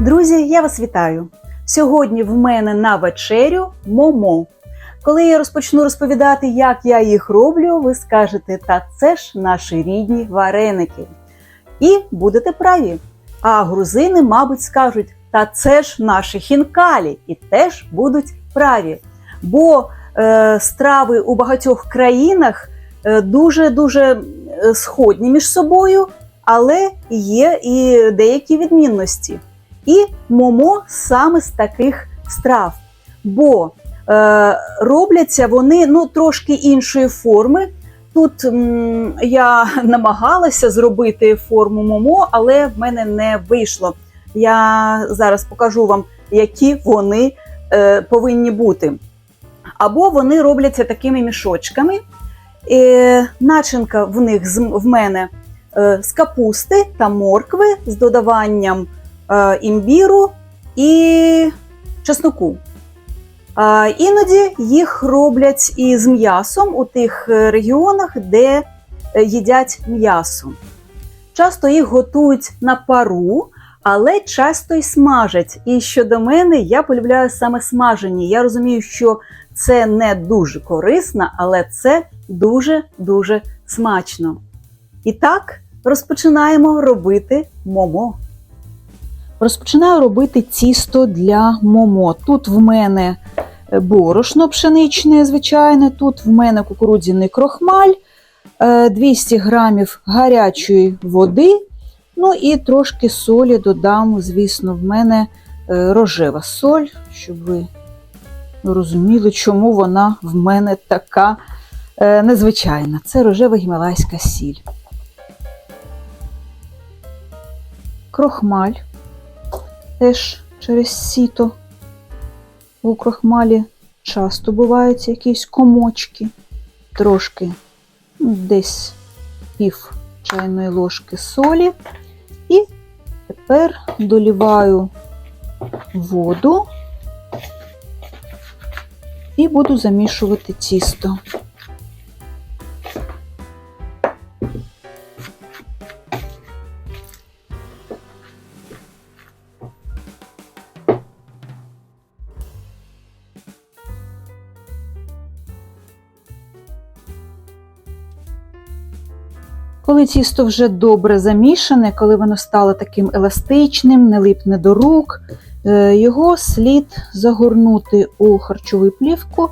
Друзі, я вас вітаю! Сьогодні в мене на вечерю момо. Коли я розпочну розповідати, як я їх роблю, ви скажете, та це ж наші рідні вареники. І будете праві. А грузини, мабуть, скажуть, та це ж наші хінкалі, і теж будуть праві. Бо е, страви у багатьох країнах дуже дуже сходні між собою, але є і деякі відмінності. І момо саме з таких страв. Бо е, робляться вони ну, трошки іншої форми. Тут м, я намагалася зробити форму момо, але в мене не вийшло. Я зараз покажу вам, які вони е, повинні бути. Або вони робляться такими мішочками. Е, начинка в них в мене е, з капусти та моркви з додаванням імбіру і чесноку. Іноді їх роблять і з м'ясом у тих е, регіонах, де е, їдять м'ясо. Часто їх готують на пару, але часто й смажать. І щодо мене, я полюбляю саме смажені. Я розумію, що це не дуже корисно, але це дуже-дуже смачно. І так, розпочинаємо робити момо. Розпочинаю робити тісто для момо. Тут в мене борошно пшеничне, звичайне, тут в мене кукурудзяний крохмаль, 200 грамів гарячої води. Ну і трошки солі додам, звісно, в мене рожева соль, щоб ви розуміли, чому вона в мене така незвичайна. Це рожева гімалайська сіль. Крохмаль теж через сіто. У крохмалі часто бувають якісь комочки, трошки ну, десь пів чайної ложки солі. І тепер доліваю воду і буду замішувати тісто. Коли тісто вже добре замішане, коли воно стало таким еластичним, не липне до рук, його слід загорнути у харчову плівку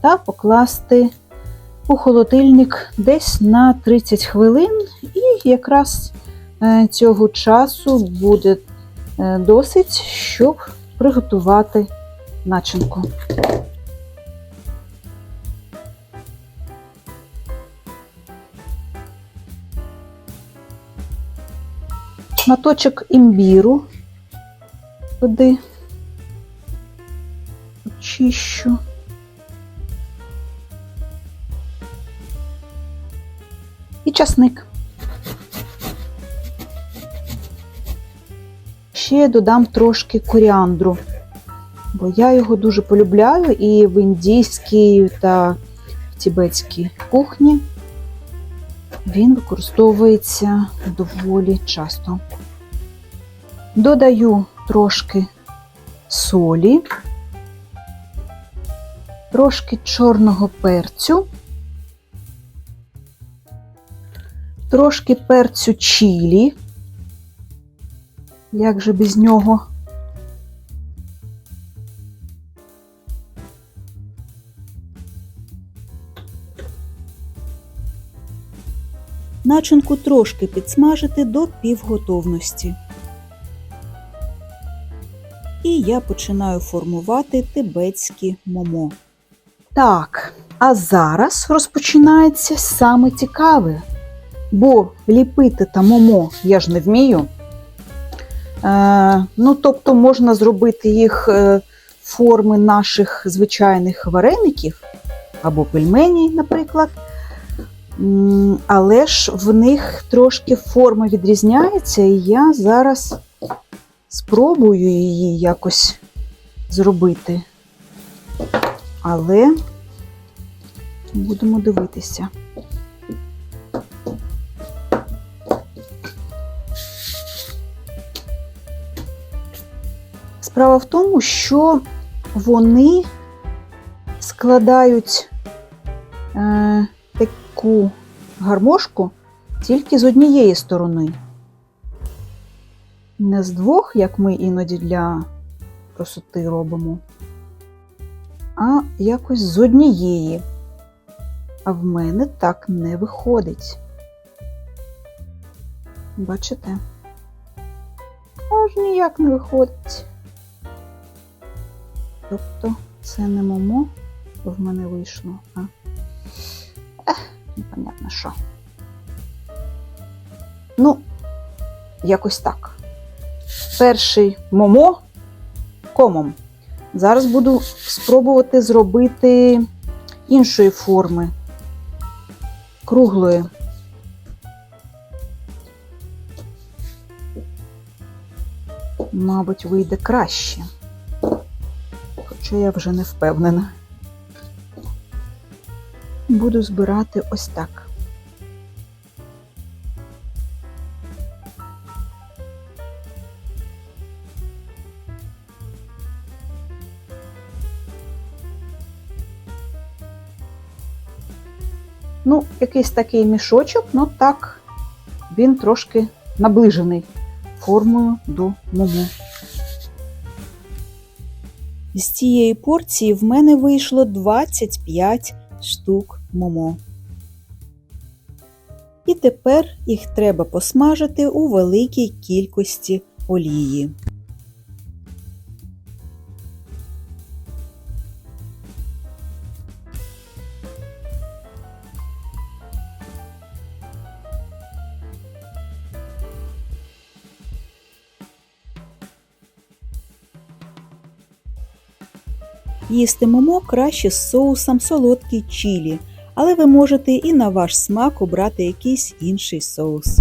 та покласти у холодильник десь на 30 хвилин, і якраз цього часу буде досить, щоб приготувати начинку. Шматочок імбіру туди очищу. І часник. Ще додам трошки коріандру, бо я його дуже полюбляю і в індійській та в тібетській кухні він використовується доволі часто. Додаю трошки солі, трошки чорного перцю, трошки перцю чілі, як же без нього. Начинку трошки підсмажити до півготовності. І я починаю формувати тибетські момо. Так, а зараз розпочинається саме цікаве. Бо ліпити та момо я ж не вмію. Е, ну, тобто, можна зробити їх е, форми наших звичайних вареників або пельмені, наприклад. Але ж в них трошки форма відрізняється, і я зараз спробую її якось зробити. Але будемо дивитися. Справа в тому, що вони складають е, таку гармошку тільки з однієї сторони. Не з двох, як ми іноді для красоти робимо, а якось з однієї. А в мене так не виходить. Бачите? Аж ніяк не виходить. Тобто це не момо в мене вийшло, а непонятно що. Ну, якось так. Перший момо комом. Зараз буду спробувати зробити іншої форми, круглої. Мабуть, вийде краще. Хоча я вже не впевнена. Буду збирати ось так. Ну, якийсь такий мішочок, ну так, він трошки наближений формою до мому. З цієї порції в мене вийшло 25 штук момо. І тепер їх треба посмажити у великій кількості олії. Їсти момо краще з соусом солодкий чілі, але ви можете і на ваш смак обрати якийсь інший соус.